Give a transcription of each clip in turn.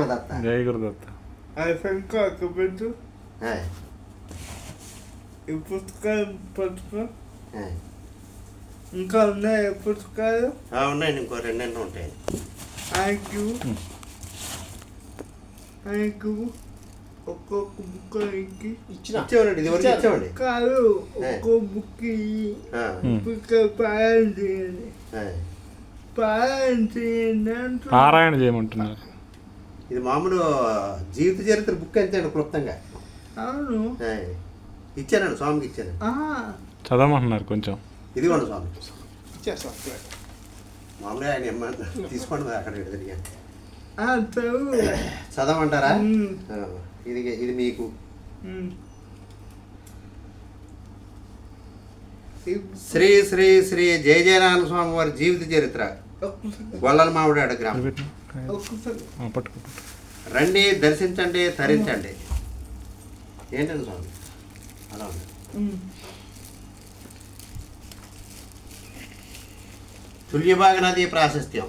గురుదేవ దత్త జై గురుదత్త ఈ పుస్తకాలు పట్టుకో ఆయ్. ఇంకా ఉన్నాయి పుస్తకాలు ఆ, ఉన్నాయండి ఇంకో రెండెన్నో ఉంటాయి ఆయనకు ఆయనకు ఒక్కొక్క బుక్ ఆయనకి ఇచ్చిన ఇచ్చేవాడండి ఇది వరకు ఇచ్చేవాడి కాదు ఒక్కో బుక్ పారాయణ చేయండి. పారాయణ చేయండి. పారాయణ చేయమంటున్నారు ఇది మామూలు జీవిత చరిత్ర బుక్ అంతేండి క్లుప్తంగా? అవును. ఇచ్చానండి స్వామికి ఇచ్చాను ఆహా. చదవమంటున్నారు కొంచెం. ఇదిగోండి స్వామి. మామూలుగా ఆయన ఏమన్నా తీసుకోండి అక్కడ చదవమంటారా? ఇది ఇది మీకు. శ్రీ శ్రీ శ్రీ జయ జయనారాయణ స్వామి వారి జీవిత చరిత్ర. గొల్లల మామిడాడు గ్రామం. పట్టుకో. రండి దర్శించండి తరించండి. ఏంటండి స్వామి? అలా ఉంది. తుల్యభాగ నది ప్రాశస్త్యం.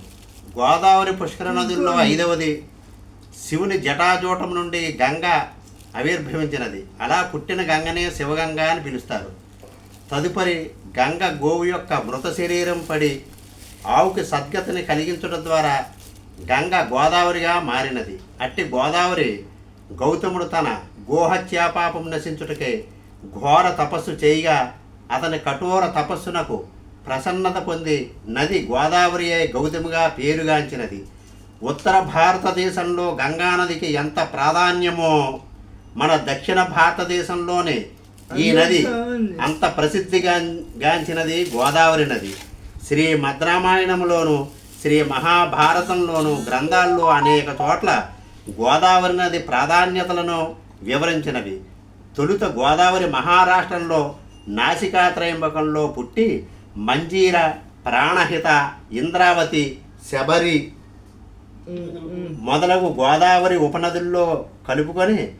గోదావరి పుష్కర నదుల్లో ఐదవది. శివుని జటాజూటం నుండి గంగ ఆవిర్భవించినది అలా పుట్టిన గంగనే శివగంగ అని పిలుస్తారు. తదుపరి గంగ గోవు యొక్క మృత శరీరం పడి ఆవుకి సద్గతిని కలిగించడం ద్వారా గంగ గోదావరిగా మారినది. అట్టి గోదావరి గౌతముడు తన గోహత్యాపాపం నశించుటకే ఘోర తపస్సు చేయగా అతని కఠోర తపస్సునకు ప్రసన్నత పొంది నది గోదావరి అయి గౌతమిగా పేరుగాంచినది. ఉత్తర భారతదేశంలో గంగానదికి ఎంత ప్రాధాన్యమో మన దక్షిణ భారతదేశంలోనే ఈ నది అంత ప్రసిద్ధిగా గాంచినది గోదావరి నది. శ్రీ మద్రామాయణంలోను శ్రీ మహాభారతంలోను గ్రంథాల్లో అనేక చోట్ల గోదావరి నది ప్రాధాన్యతలను వివరించినవి తొలుత గోదావరి మహారాష్ట్రంలో నాసికాత్రయంబకంలో పుట్టి మంజీర ప్రాణహిత ఇంద్రావతి శబరి. మొదలగు గోదావరి ఉపనదుల్లో కలుపుకొని.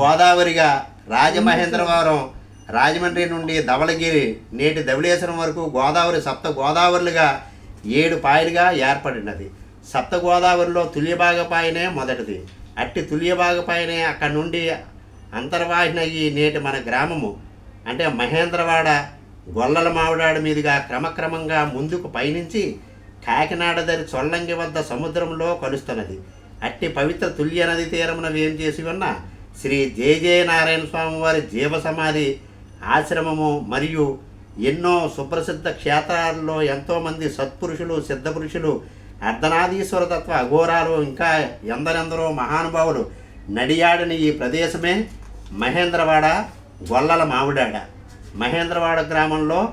గోదావరిగా రాజమహేంద్రవరం రాజమండ్రి నుండి ధవళగిరి నేటి ధవళేశ్వరం వరకు గోదావరి సప్త గోదావరులుగా ఏడు పాయలుగా ఏర్పడినది. సప్తగోదావరిలో తుల్యభాగపాయనే మొదటిది. అట్టి తుల్యభాగపాయనే అక్కడి నుండి అంతర్వాహిన ఈ నేటి మన గ్రామము. అంటే మహేంద్రవాడ గొల్లల మామిడాడు మీదుగా క్రమక్రమంగా ముందుకు పయనించి కాకినాడ దరి చొల్లంగి వద్ద సముద్రంలో కలుస్తున్నది. అట్టి పవిత్ర తుల్య నది తీరమున వేం చేసి ఉన్న శ్రీ జయ జయ నారాయణ స్వామి వారి జీవ సమాధి ఆశ్రమము మరియు ఎన్నో సుప్రసిద్ధ క్షేత్రాల్లో ఎంతోమంది సత్పురుషులు సిద్ధపురుషులు అర్ధనాదీశ్వర తత్వ అఘోరాలు ఇంకా ఎందరెందరో మహానుభావులు నడియాడిన ఈ ప్రదేశమే మహేంద్రవాడ గొల్లల మామిడాడ. మహేంద్రవాడ గ్రామంలో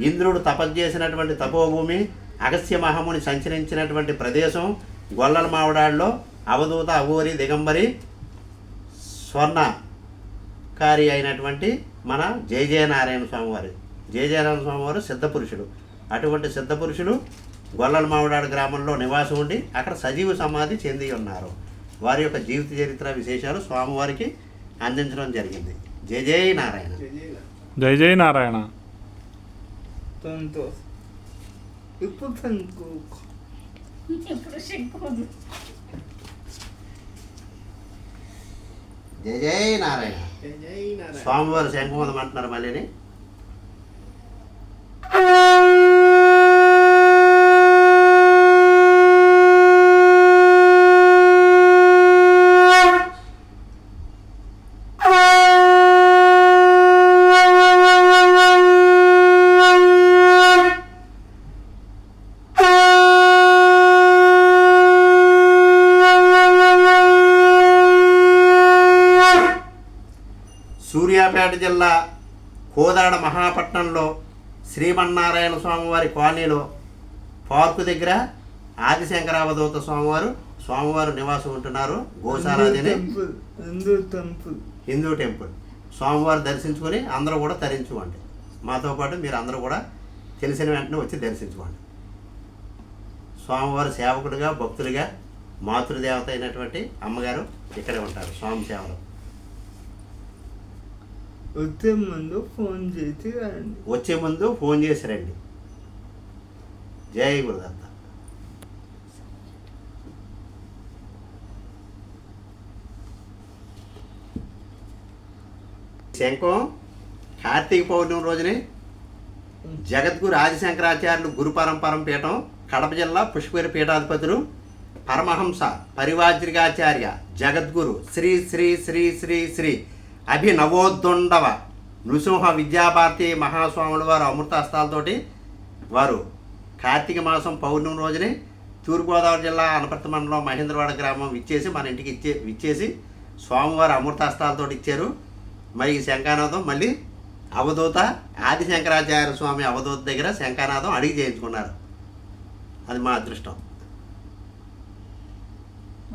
ఇంద్రుడు తపస్చేసినటువంటి తపోభూమి అగస్త్య మహముని సంచరించినటువంటి ప్రదేశం గొల్లల మావిడాడలో అవధూత అఘోరి దిగంబరి స్వర్ణకారి అయినటువంటి మన జయ జయనారాయణ స్వామివారి జయ జయనారాయణ స్వామివారు సిద్ధపురుషుడు అటువంటి సిద్ధపురుషులు గొల్లల మామిడాడు గ్రామంలో నివాసం ఉండి అక్కడ సజీవ సమాధి చెంది ఉన్నారు. వారి యొక్క జీవిత చరిత్ర విశేషాలు స్వామివారికి అందించడం జరిగింది. జయ జయ నారాయణ. జై జై నారాయణ. ఇప్పుడు జయ జయ నారాయణ. స్వామివారు శంఖమోదం అంటున్నారు మళ్ళీని. సూర్యాపేట జిల్లా కోదాడ మహాపట్నంలో శ్రీమన్నారాయణ స్వామివారి కాలనీలో పార్కు దగ్గర ఆదిశంకరావధూత స్వామివారు స్వామివారు నివాసం ఉంటున్నారు గోశాలాదిని హిందూ టెంపుల్ హిందూ టెంపుల్. స్వామివారు దర్శించుకొని అందరూ కూడా తరించుకోండి. మాతో పాటు మీరు అందరూ కూడా తెలిసిన వెంటనే వచ్చి దర్శించుకోండి. స్వామివారి సేవకుడిగా భక్తుడిగా మాతృదేవత అయినటువంటి అమ్మగారు ఇక్కడే ఉంటారు స్వామి సేవలో. వచ్చే ముందు ఫోన్ చేసి రండి. వచ్చే ముందు ఫోన్ చేసి రండి. జయ గురుదత్త. శంఖం కార్తీక పౌర్ణమి రోజునే జగద్గురు ఆదిశంకరాచార్యులు గురుపరంపరం పీఠం కడప జిల్లా పుష్పగిరి పీఠాధిపతులు పరమహంస పరివాజ్రికాచార్య జగద్గురు శ్రీ శ్రీ శ్రీ శ్రీ శ్రీ అభినవోద్దుండవ నృసింహ విద్యాభారతి మహాస్వాముల వారు అమృతాస్తాలతోటి వారు కార్తీక మాసం పౌర్ణమి రోజునే తూర్పుగోదావరి జిల్లా అనపర్తి మండలం మహేంద్రవాడ గ్రామం విచ్చేసి మన ఇంటికి ఇచ్చే విచ్చేసి స్వామివారు అమృతస్థాలతో ఇచ్చారు. మరి ఈ శంఖానాథం మళ్ళీ అవధూత ఆది శంకరాచార్య స్వామి అవధూత దగ్గర శంఖానాథం అడిగి చేయించుకున్నారు. అది మా అదృష్టం.